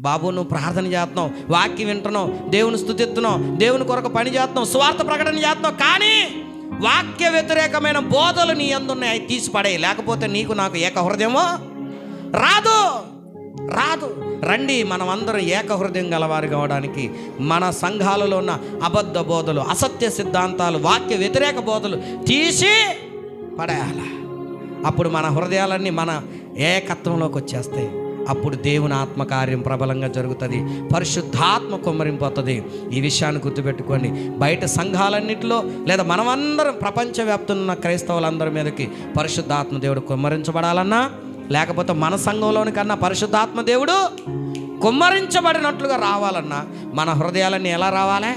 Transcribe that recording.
బాబు నువ్వు ప్రార్థన చేస్తున్నావు వాక్యం వింటున్నావు దేవుని స్థుతిస్తున్నావు దేవుని కొరకు పని చేస్తున్నావు స్వార్థ ప్రకటన చేస్తున్నావు కానీ వాక్య వ్యతిరేకమైన బోధలు నీ అందున్నాయి అవి తీసి పడేయి. లేకపోతే నీకు నాకు ఏకహృదయమో రాదు. రాదు. రండి మనం అందరం ఏకహృదయం గలవారు కావడానికి మన సంఘాలలో ఉన్న అబద్ధ బోధలు అసత్య సిద్ధాంతాలు వాక్య వ్యతిరేక బోధలు తీసి పడేయాల. అప్పుడు మన హృదయాలన్నీ మన ఏకత్వంలోకి వచ్చేస్తాయి. అప్పుడు దేవుని ఆత్మకార్యం ప్రబలంగా జరుగుతుంది. పరిశుద్ధాత్మ కుమ్మరింపోతుంది ఈ విషయాన్ని గుర్తుపెట్టుకోండి. బయట సంఘాలన్నింటిలో లేదా మనమందరం ప్రపంచవ్యాప్తంగా ఉన్న క్రైస్తవులందరి మీదకి పరిశుద్ధాత్మ దేవుడు కుమ్మరించబడాలన్నా లేకపోతే మన సంఘంలోని కన్నా పరిశుద్ధాత్మ దేవుడు కుమ్మరించబడినట్లుగా రావాలన్నా మన హృదయాలన్నీ ఎలా రావాలి?